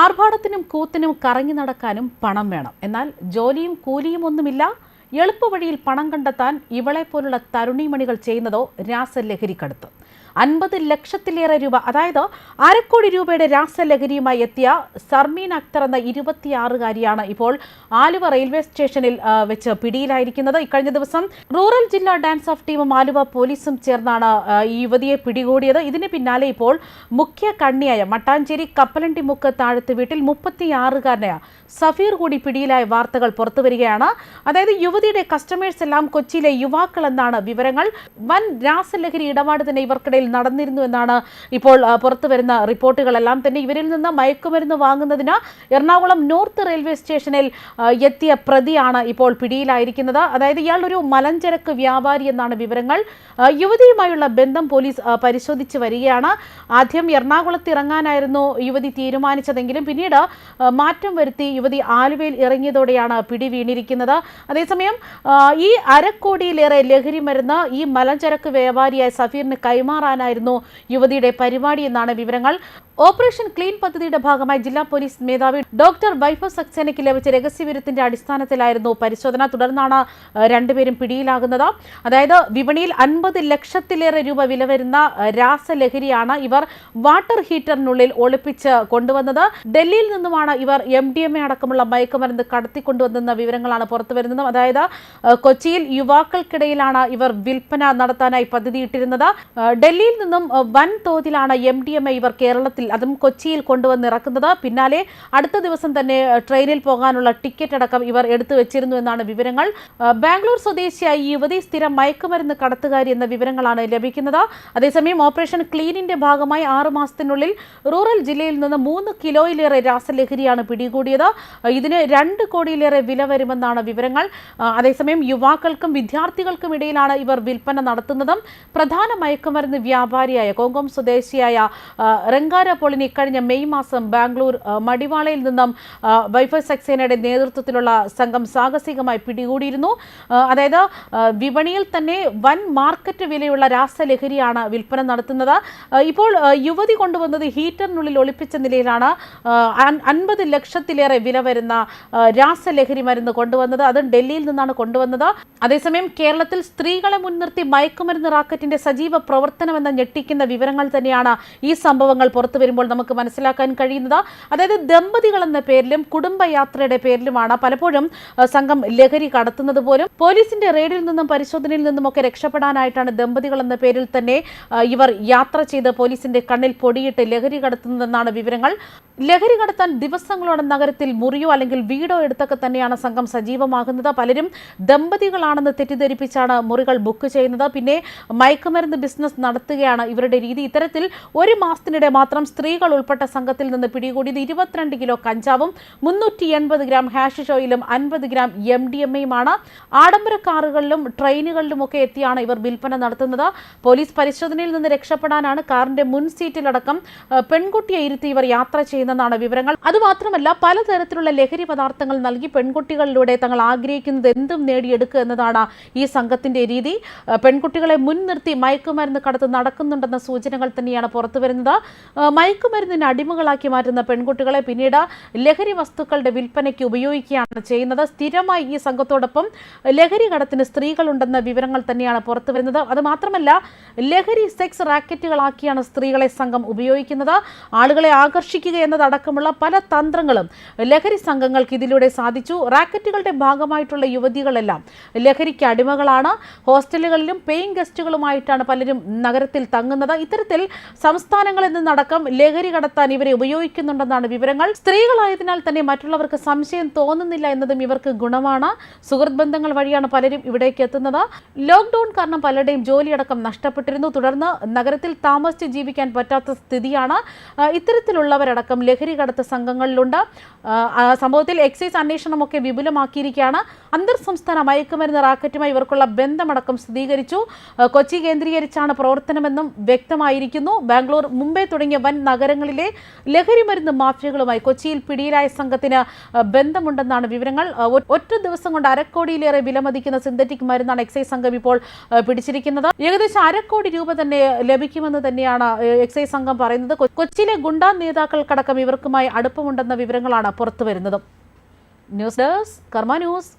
ആർഭാടത്തിനും കൂത്തിനും കറങ്ങി നടക്കാനും പണം വേണം. എന്നാൽ ജോലിയും കൂലിയും ഒന്നുമില്ല. എളുപ്പവഴിയിൽ പണം കണ്ടെത്താൻ ഇവളെ പോലുള്ള തരുണിമണികൾ ചെയ്യുന്നതോ രാസലഹരിക്കടുത്ത്. അൻപത് ലക്ഷത്തിലേറെ രൂപ അതായത് അരക്കോടി രൂപയുടെ രാസലഹരിയുമായി എത്തിയ സർമീൻ അക്തർ എന്ന ഇരുപത്തിയാറുകാരിയാണ് ഇപ്പോൾ ആലുവ റെയിൽവേ സ്റ്റേഷനിൽ വെച്ച് പിടിയിലായിരിക്കുന്നത്. ഇക്കഴിഞ്ഞ ദിവസം റൂറൽ ജില്ലാ ഡാൻസ് ഓഫ് ടീമും ആലുവ പോലീസും ചേർന്നാണ് ഈ യുവതിയെ പിടികൂടിയത്. ഇതിന് പിന്നാലെ ഇപ്പോൾ മുഖ്യ കണ്ണിയായ മട്ടാഞ്ചേരി കപ്പലണ്ടി മുക്ക് താഴത്ത് വീട്ടിൽ മുപ്പത്തിയാറുകാരനായ സഫീർ കൂടി പിടിയിലായ വാർത്തകൾ പുറത്തുവരികയാണ്. അതായത് യുവതിയുടെ കസ്റ്റമേഴ്സ് എല്ലാം കൊച്ചിയിലെ യുവാക്കൾ എന്നാണ് വിവരങ്ങൾ. വൻ രാസലഹരി ഇടപാട് തന്നെ ഇവർക്കിടയിൽ നടന്നിരുന്നു എന്നാണ് ഇപ്പോൾ പുറത്തു വരുന്ന റിപ്പോർട്ടുകളെല്ലാം തന്നെ. ഇവരിൽ നിന്ന് മയക്കുമരുന്ന് വാങ്ങുന്നതിന് എറണാകുളം നോർത്ത് റെയിൽവേ സ്റ്റേഷനിൽ എത്തിയ പ്രതിയാണ് ഇപ്പോൾ പിടിയിലായിരിക്കുന്നത്. അതായത് ഇയാൾ ഒരു മലഞ്ചരക്ക് വ്യാപാരി എന്നാണ് വിവരങ്ങൾ. യുവതിയുമായുള്ള ബന്ധം പോലീസ് പരിശോധിച്ച് വരികയാണ്. ആദ്യം എറണാകുളത്ത് ഇറങ്ങാനായിരുന്നു യുവതി തീരുമാനിച്ചതെങ്കിലും പിന്നീട് മാറ്റം വരുത്തി യുവതി ആലുവയിൽ ഇറങ്ങിയതോടെയാണ് പിടി വീണിരിക്കുന്നത് അതേസമയം ആ, ഈ അരക്കോടിയിലേറെ ലഹരി മരുന്ന് ഈ മലഞ്ചരക്ക് വ്യാപാരിയായ സഫീറിന് കൈമാറാനായിരുന്നു യുവതിയുടെ പരിപാടി എന്നാണ് വിവരങ്ങൾ. ഓപ്പറേഷൻ ക്ലീൻ പദ്ധതിയുടെ ഭാഗമായി ജില്ലാ പോലീസ് മേധാവി ഡോക്ടർ വൈഭവ് സക്സേനയ്ക്ക് ലഭിച്ച രഹസ്യവിവരത്തിന്റെ അടിസ്ഥാനത്തിലായിരുന്നു പരിശോധന. തുടർന്നാണ് രണ്ടുപേരും പിടിയിലാകുന്നത്. അതായത് വിപണിയിൽ അൻപത് ലക്ഷത്തിലേറെ രൂപ വില വരുന്ന രാസലഹരിയാണ് ഇവർ വാട്ടർ ഹീറ്ററിനുള്ളിൽ ഒളിപ്പിച്ച് കൊണ്ടുവന്നത്. ഡൽഹിയിൽ നിന്നുമാണ് ഇവർ എം ഡി എം എ അടക്കമുള്ള മയക്കുമരുന്ന് കടത്തിക്കൊണ്ടുവന്നെന്ന വിവരങ്ങളാണ് പുറത്തുവരുന്നത് അതായത് കൊച്ചിയിൽ യുവാക്കൾക്കിടയിലാണ് ഇവർ വിൽപ്പന നടത്താനായി പദ്ധതിയിട്ടിരുന്നത്. ഡൽഹിയിൽ നിന്നും വൻതോതിലാണ് വൻ തോതിലാണ് എം ഡി എം എ ഇവർ കേരളത്തിൽ അതും കൊച്ചിയിൽ കൊണ്ടുവന്ന് ഇറക്കുന്നത്. പിന്നാലെ അടുത്ത ദിവസം തന്നെ ട്രെയിനിൽ പോകാനുള്ള ടിക്കറ്റ് അടക്കം ഇവർ എടുത്തു വെച്ചിരുന്നു എന്നാണ് വിവരങ്ങൾ. ബാംഗ്ലൂർ സ്വദേശിയായ ഈ യുവതി സ്ഥിരം മയക്കുമരുന്ന് കടത്തുകാരി എന്ന വിവരങ്ങളാണ് ലഭിക്കുന്നത്. അതേസമയം ഓപ്പറേഷൻ ക്ലീനിന്റെ ഭാഗമായി ആറു മാസത്തിനുള്ളിൽ റൂറൽ ജില്ലയിൽ നിന്ന് മൂന്ന് കിലോയിലേറെ രാസലഹരിയാണ് പിടികൂടിയത്. ഇതിന് രണ്ട് കോടിയിലേറെ വില വരുമെന്നാണ് വിവരങ്ങൾ. അതേസമയം യുവാക്കൾക്കും വിദ്യാർത്ഥികൾക്കും ഇടയിലാണ് ഇവർ വിൽപ്പന നടത്തുന്നതും. പ്രധാന മയക്കുമരുന്ന് വ്യാപാരിയായ കോങ്കോം സ്വദേശിയായ റംഗാര പോളിന് ഇക്കഴിഞ്ഞ മെയ് മാസം ബാംഗ്ലൂർ മടിവാളയിൽ നിന്നും വൈഫൈ സക്സേനയുടെ നേതൃത്വത്തിലുള്ള സംഘം സാഹസികമായി പിടികൂടിയിരുന്നു. അതായത് വിപണിയിൽ തന്നെ വൻ മാർക്കറ്റ് വിലയുള്ള രാസലഹരിയാണ് വിൽപ്പന നടത്തുന്നത്. ഇപ്പോൾ യുവതി കൊണ്ടുവന്നത് ഹീറ്ററിനുള്ളിൽ ഒളിപ്പിച്ച നിലയിലാണ് അൻപത് ലക്ഷത്തിലേറെ വില വരുന്ന രാസലഹരി മരുന്ന് കൊണ്ടുവന്നത്. അത് ഡൽഹിയിൽ നിന്നാണ് കൊണ്ടുവന്നത്. അതേസമയം കേരളത്തിൽ സ്ത്രീകളെ മുൻനിർത്തി മയക്കുമരുന്ന് റാക്കറ്റിന്റെ സജീവ പ്രവർത്തനമെന്ന ഞെട്ടിക്കുന്ന വിവരങ്ങൾ തന്നെയാണ് ഈ സംഭവങ്ങൾ പുറത്തു വരുമ്പോൾ നമുക്ക് മനസ്സിലാക്കാൻ കഴിയുന്നത്. അതായത് ദമ്പതികൾ എന്ന പേരിലും കുടുംബയാത്രയുടെ പേരിലുമാണ് പലപ്പോഴും സംഘം ലഹരി കടത്തുന്നത് പോലും. പോലീസിന്റെ റെയ്ഡിൽ നിന്നും പരിശോധനയിൽ നിന്നും ഒക്കെ രക്ഷപ്പെടാനായിട്ടാണ് ദമ്പതികൾ എന്ന പേരിൽ തന്നെ ഇവർ യാത്ര ചെയ്ത് പോലീസിന്റെ കണ്ണിൽ പൊടിയിട്ട് ലഹരി കടത്തുന്നതെന്നാണ് വിവരങ്ങൾ. ലഹരി കടത്താൻ ദിവസങ്ങളോടെ നഗരത്തിൽ മുറിയോ അല്ലെങ്കിൽ വീടോ എടുത്തൊക്കെ തന്നെയാണ് സംഘം സജീവമാകുന്നത്. പലരും ദമ്പതികളാണെന്ന് തെറ്റിദ്ധരിപ്പിച്ചാണ് മുറികൾ ബുക്ക് ചെയ്യുന്നത്. പിന്നെ മയക്കുമരുന്ന് ബിസിനസ് നടത്തുകയാണ് ഇവരുടെ രീതി. ഇത്തരത്തിൽ ഒരു മാസത്തിനിടെ മാത്രം സ്ത്രീകൾ ഉൾപ്പെട്ട സംഘത്തിൽ നിന്ന് പിടികൂടിയത് ഇരുപത്തിരണ്ട് കിലോ കഞ്ചാവും മുന്നൂറ്റി എൺപത് ഗ്രാം ഹാഷിഷ് ഓയിലും അൻപത് ഗ്രാം എം ഡി എം എയുമാണ് ആഡംബര കാറുകളിലും ട്രെയിനുകളിലും ഒക്കെ എത്തിയാണ് ഇവർ വിൽപ്പന നടത്തുന്നത്. പോലീസ് പരിശോധനയിൽ നിന്ന് രക്ഷപ്പെടാനാണ് കാറിന്റെ മുൻ സീറ്റിലടക്കം പെൺകുട്ടിയെ ഇരുത്തി ഇവർ യാത്ര ചെയ്യുന്നതാണ് വിവരങ്ങൾ. അതുമാത്രമല്ല പലതരത്തിലുള്ള ലഹരി പദാർത്ഥങ്ങൾ നൽകി പെൺകുട്ടികളിലൂടെ തങ്ങൾ ആഗ്രഹിക്കുന്നത് എന്തും നേടിയെടുക്കുക എന്നതാണ് ഈ സംഘത്തിന്റെ രീതി. പെൺകുട്ടികളെ മുൻനിർത്തി മയക്കുമരുന്ന് കടത്ത് നടക്കുന്നുണ്ടെന്ന സൂചനകൾ തന്നെയാണ് പുറത്തു വരുന്നത് ആ, മയക്കുമരുന്നിന് അടിമകളാക്കി മാറ്റുന്ന പെൺകുട്ടികളെ പിന്നീട് ലഹരി വസ്തുക്കളുടെ വിൽപ്പനയ്ക്ക് ഉപയോഗിക്കുകയാണ് ചെയ്യുന്നത്. സ്ഥിരമായി ഈ സംഘത്തോടൊപ്പം ലഹരി കടത്തിന് സ്ത്രീകളുണ്ടെന്ന വിവരങ്ങൾ തന്നെയാണ് പുറത്തു വരുന്നത്. അത് മാത്രമല്ല ലഹരി സെക്സ് റാക്കറ്റുകളാക്കിയാണ് സ്ത്രീകളെ സംഘം ഉപയോഗിക്കുന്നത്. ആളുകളെ ആകർഷിക്കുക എന്നതടക്കമുള്ള പല തന്ത്രങ്ങളും ലഹരി സംഘങ്ങൾക്ക് ഇതിലൂടെ സാധിച്ചു. റാക്കറ്റുകളുടെ ഭാഗമായിട്ടുള്ള യുവതികളെല്ലാം ലഹരിക്ക് അടിമകളാണ്. ഹോസ്റ്റലുകളിലും പേയിങ് ഗസ്റ്റുകളുമായിട്ടാണ് പലരും നഗരത്തിൽ തങ്ങുന്നത്. ഇത്തരത്തിൽ സംസ്ഥാനങ്ങളിൽ നിന്നടക്കം ലഹരി കടത്താൻ ഇവരെ ഉപയോഗിക്കുന്നുണ്ടെന്നാണ് വിവരങ്ങൾ. സ്ത്രീകളായതിനാൽ തന്നെ മറ്റുള്ളവർക്ക് സംശയം തോന്നുന്നില്ല എന്നതും ഇവർക്ക് ഗുണമാണ്. സുഹൃത്ത് ബന്ധങ്ങൾ വഴിയാണ് പലരും ഇവിടേക്ക് എത്തുന്നത്. ലോക്ക്ഡൌൺ കാരണം പലരുടെയും ജോലിയടക്കം നഷ്ടപ്പെട്ടിരുന്നു. തുടർന്ന് നഗരത്തിൽ താമസിച്ച് ജീവിക്കാൻ പറ്റാത്ത സ്ഥിതിയാണ്. ഇത്തരത്തിലുള്ളവരടക്കം ലഹരി കടത്ത സംഘങ്ങളിലുണ്ട്. സംഭവത്തിൽ എക്സൈസ് അന്വേഷണമൊക്കെ വിപുലമാക്കിയിരിക്കുകയാണ്. അന്തർ സംസ്ഥാന മയക്കുമരുന്ന് റാക്കറ്റുമായി ഇവർക്കുള്ള ബന്ധമടക്കം സ്ഥിരീകരിച്ചു. കൊച്ചി കേന്ദ്രീകരിച്ചാണ് പ്രവർത്തനമെന്നും വ്യക്തമായിരിക്കുന്നു. ബാംഗ്ലൂർ മുംബൈ തുടങ്ങിയ വൻ നഗരങ്ങളിലെ ലഹരി മരുന്ന് മാഫിയകളുമായി കൊച്ചിയിൽ പിടിയിലായ സംഘത്തിന് ബന്ധമുണ്ടെന്നാണ് വിവരങ്ങൾ. ഒറ്റ ദിവസം കൊണ്ട് അരക്കോടിയിലേറെ വിലമതിക്കുന്ന സിന്തറ്റിക് മരുന്നാണ് എക്സൈസ് സംഘം ഇപ്പോൾ പിടിച്ചിരിക്കുന്നത്. ഏകദേശം അരക്കോടി രൂപ തന്നെ ലഭിക്കുമെന്ന് തന്നെയാണ് എക്സൈസ് സംഘം പറയുന്നത്. കൊച്ചിയിലെ ഗുണ്ടാ നേതാക്കൾക്കടക്കം ഇവർക്കുമായി അടുപ്പമുണ്ടെന്ന വിവരങ്ങളാണ് പുറത്തുവരുന്നത്. News desk Karma news.